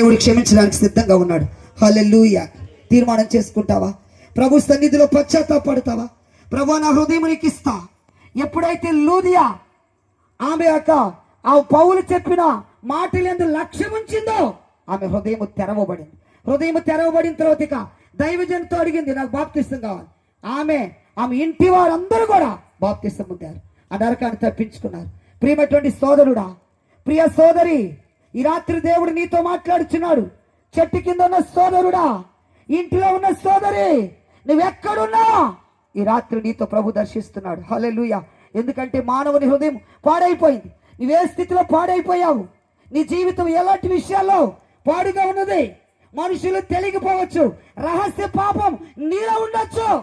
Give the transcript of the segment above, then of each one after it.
దేవుడు క్షమించడానికి సిద్ధంగా ఉన్నాడు. హల్లెలూయ. తీర్మానం చేసుకుంటావా? ప్రభు సన్నిధిలో పశ్చాత్తాపడతావా? ప్రభు నా హృదయం నీకు ఇస్తా. ఎప్పుడైతే లూదియా ఆమె యొక్క ఆ పౌలు చెప్పిన మాటలందు లక్ష్యం ఉంచిందో ఆమె హృదయం తెరవబడింది. హృదయం తెరవబడిన తర్వాత ఇక దైవజనంతో అడిగింది నాకు బాప్తిస్తం కావాలి. ఆమె ఆమె ఇంటి వారందరూ కూడా బాప్తిస్తం పొందారు. ఆ నరకాన్ని తప్పించుకున్నారు. ప్రియమైనటువంటి సోదరుడా ప్రియ సోదరి ఈ రాత్రి దేవుడు నీతో మాట్లాడుచున్నాడు. చెట్టు కింద ఉన్న సోదరుడా ఇంటిలో ఉన్న సోదరి నువ్వెక్కడున్నా? ఈ రాత్రి నీతో ప్రభు దర్శిస్తున్నాడు. హలెలుయ ఎందుకంటే మానవుని హృదయం పాడైపోయింది. నువ్వే స్థితిలో పాడైపోయావు. నీ జీవితం ఎలాంటి విషయాల్లో పాడుగా ఉన్నది? మనుషులు తెలియకపోవచ్చు రహస్య పాపం నీలో ఉండొచ్చు.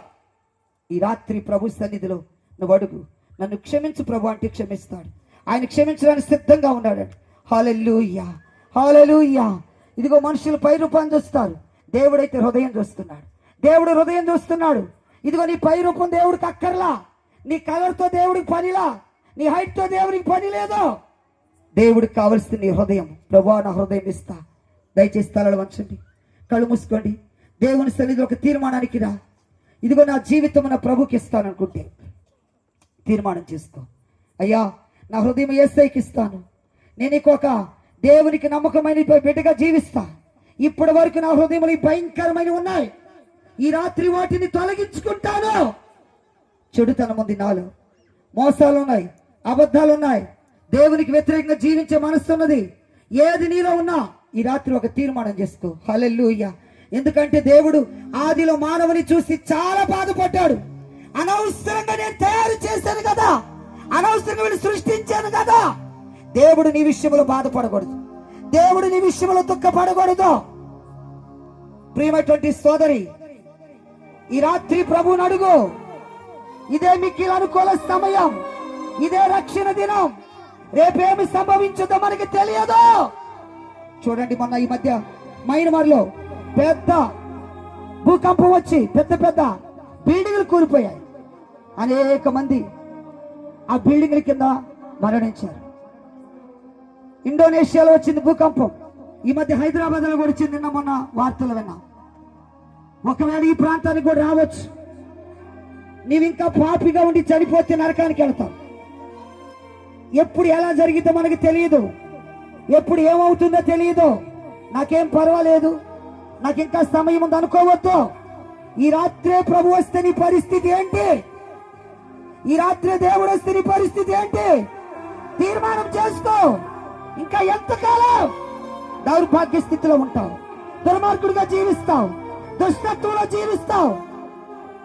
ఈ రాత్రి ప్రభు సన్నిధిలో నువ్వు అడుగు. నన్ను క్షమించు ప్రభు అంటే క్షమిస్తాడు. ఆయన క్షమించడానికి సిద్ధంగా ఉన్నాడండి హాలెల్లుయ్యా హాలెలుయ్యా ఇదిగో మనుషులు పై రూపాన్ని చూస్తారు. దేవుడైతే హృదయం చూస్తున్నాడు. దేవుడు హృదయం చూస్తున్నాడు. ఇదిగో నీ పై రూపం దేవుడికి అక్కర్లా. నీ కలర్తో దేవుడికి పనిలా. నీ హైట్తో దేవుడికి పని లేదు. దేవుడికి కావలసిన నీ హృదయం. ప్రభు నా హృదయం ఇస్తా. దయచేసి తలలు వంచండి. కళ్ళు మూసుకోండి. దేవుని సన్నిధి ఒక తీర్మానానికి రా. ఇదిగో నా జీవితం నా ప్రభుకి ఇస్తాననుకుంటే తీర్మానం చేసుకో అయ్యా నా హృదయం ఏసైకి ఇస్తాను. నేను ఇంకొక దేవునికి నమ్మకమైన బిడ్డగా జీవిస్తా. ఇప్పటి వరకు నా హృదయంలో భయంకరమైన ఉన్నాయి. ఈ రాత్రి వాటిని తొలగించుకుంటాను. చెడుతనం ఉంది నాలో. మోసాలు ఉన్నాయి. అబద్ధాలు ఉన్నాయి. దేవునికి వ్యతిరేకంగా జీవించే మనస్సు ఉన్నది. ఏది నీలో ఉన్నా ఈ రాత్రి ఒక తీర్మానం చేసుకో. హలెల్లుయ్య ఎందుకంటే దేవుడు ఆదిలో మానవుని చూసి చాలా బాధపడ్డాడు. అనవసరంగా నేను తయారు చేశాను కదా. అనవసరంగా వీళ్ళు సృష్టించాను కదా. దేవుడు నీ విషయంలో బాధపడకూడదు. దేవుడు నీ విషయంలో దుఃఖపడకూడదు. ప్రియమైనటువంటి సోదరి ఈ రాత్రి ప్రభువుని అడుగు. ఇదే మీకు అనుకూల సమయం. ఇదే రక్షణ దినం. రేపేమి సంభవించుదో మనకి తెలియదు. చూడండి మొన్న ఈ మధ్య మైనమార్లో పెద్ద భూకంపం వచ్చి పెద్ద పెద్ద బిల్డింగ్లు కూలిపోయాయి. అనేక మంది ఆ బిల్డింగ్ల కింద మరణించారు. ఇండోనేషియాలో వచ్చింది భూకంపం. ఈ మధ్య హైదరాబాద్లో కూడా వచ్చింది నిన్న మొన్న వార్తలు విన్నా. ఒకవేళ ఈ ప్రాంతానికి కూడా రావచ్చు. నీవు ఇంకా పాపిగా ఉండి చనిపోతే నరకానికి వెళ్తావు. ఎప్పుడు ఎలా జరిగిందో మనకు తెలియదు ఎప్పుడు ఏమవుతుందో తెలియదు నాకేం పర్వాలేదు. నాకు ఇంకా సమయం ఉంది అనుకోవద్దు. ఈ రాత్రే ప్రభు వస్తే నీ పరిస్థితి ఏంటి? ఈ రాత్రే దేవుడు వస్తే నీ పరిస్థితి ఏంటి? తీర్మానం చేసుకో. ఇంకా ఎంతకాలం దౌర్భాగ్య స్థితిలో ఉంటావు? దుర్మార్గుడిగా జీవిస్తావు? దుష్టత్వంలో జీవిస్తావు?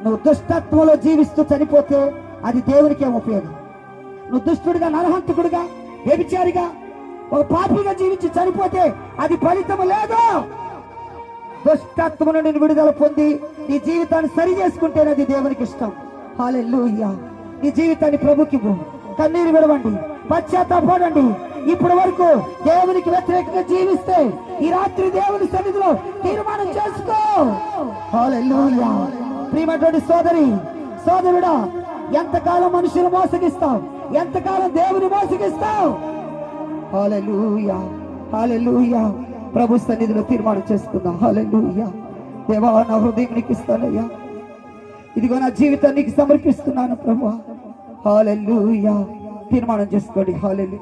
నువ్వు దుష్టత్వంలో జీవిస్తూ చనిపోతే అది దేవునికి ఏం ఉపయోగం. నువ్వు దుష్టుడిగా నరహంతకుడిగా వ్యభిచారిగా ఒక పాపిగా జీవించి చనిపోతే అది ఫలితము లేదు. దుష్టత్వం నుండి విడుదల పొంది నీ జీవితాన్ని సరి చేసుకుంటేనే అది దేవునికి ఇష్టం. హాలెల్లుయ్యా నీ జీవితాన్ని ప్రభుకి కన్నీరు విడవండి. పశ్చాత్తాపడండి ఇప్పటి వరకు దేవునికి వ్యతిరేకంగా జీవిస్తే ఈ రాత్రి దేవుని సన్నిధిలో తీర్మానం చేసుకో. హాలెలూయా ప్రియమైనటువంటి సోదరి సోదరుడా ఎంతకాలం మనుషులు మోసగిస్తావు? ఎంతకాలం దేవుని మోసగిస్తావు? ప్రభు సన్నిధిలో తీర్మానం చేసుకుందాం. హాలూయా దేవా నా హృదయం నీకు ఇస్తానయ్యా. ఇదిగో నా జీవితాన్ని సమర్పిస్తున్నాను ప్రభు. హాలూయా తీర్మానం చేసుకోండి. హాలూయా